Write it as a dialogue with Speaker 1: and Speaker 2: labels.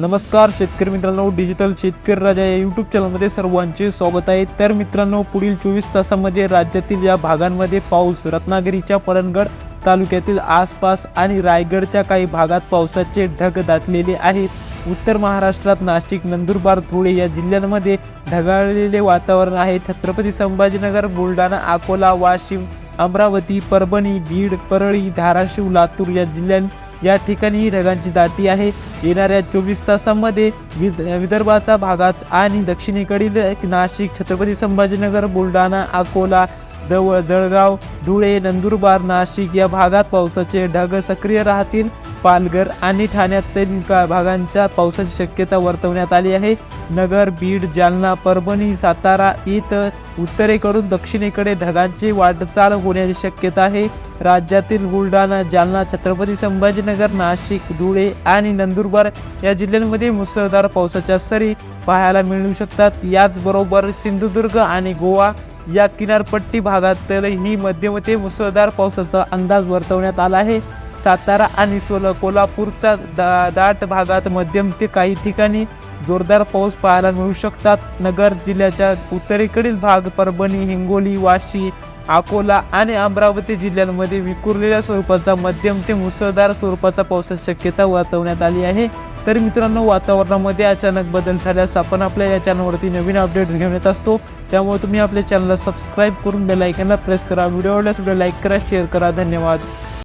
Speaker 1: नमस्कार शेतकरी मित्रांनो डिजिटल शेतकरी राजा या यूट्यूब चॅनलमध्ये सर्वांचे स्वागत आहे. तर मित्रांनो पुढील चोवीस तासामध्ये राज्यातील या भागांमध्ये पाऊस रत्नागिरीच्या परणगड तालुक्यातील आसपास आणि रायगडच्या काही भागात पावसाचे ढग दाटलेले आहेत. उत्तर महाराष्ट्रात नाशिक नंदुरबार धुळे या जिल्ह्यांमध्ये ढगाळलेले वातावरण आहे. छत्रपती संभाजीनगर बुलढाणा अकोला वाशिम अमरावती परभणी बीड परळी धाराशिव लातूर या जिल्ह्यां या ठिकाणी ही ढगांची दाटी आहे. येणाऱ्या चोवीस तासामध्ये विद विदर्भाचा भागात आणि दक्षिणेकडील नाशिक छत्रपती संभाजीनगर बुलढाणा अकोला जवळ जळगाव धुळे नंदुरबार नाशिक या भागात पावसाचे ढग सक्रिय राहतील. पालघर आणि ठाण्यातील का भागांच्या पावसाची शक्यता वर्तवण्यात आली आहे. नगर बीड जालना परभणी सातारा इथं उत्तरेकडून दक्षिणेकडे ढगांची वाटचाल होण्याची शक्यता आहे. राज्यातील बुलढाणा जालना छत्रपती संभाजीनगर नाशिक धुळे आणि नंदुरबार या जिल्ह्यांमध्ये मुसळधार पावसाच्या सरी पाहायला मिळू शकतात. याचबरोबर सिंधुदुर्ग आणि गोवा या किनारपट्टी भागातही मध्यम मुसळधार पावसाचा अंदाज वर्तवण्यात आला आहे. सातारा आणि सोला कोल्हापूरच्या दा दाट भागात मध्यम ते काही ठिकाणी जोरदार पाऊस पाहायला मिळू शकतात. नगर जिल्ह्याच्या उत्तरेकडील भाग परभणी हिंगोली वाशी अकोला आणि अमरावती जिल्ह्यांमध्ये विखुरलेल्या स्वरूपाचा मध्यम ते मुसळधार स्वरूपाचा पावसाची शक्यता वर्तवण्यात आली आहे. तर मित्रांनो वातावरणामध्ये अचानक बदल झाल्यास आपण आपल्या या चॅनलवरती नवीन अपडेट्स घेऊन येत असतो. त्यामुळे तुम्ही आपल्या चॅनलला सबस्क्राईब करून बेल आयकनला प्रेस करा. व्हिडिओ आवडल्यास व्हिडिओ लाईक करा शेअर करा. धन्यवाद.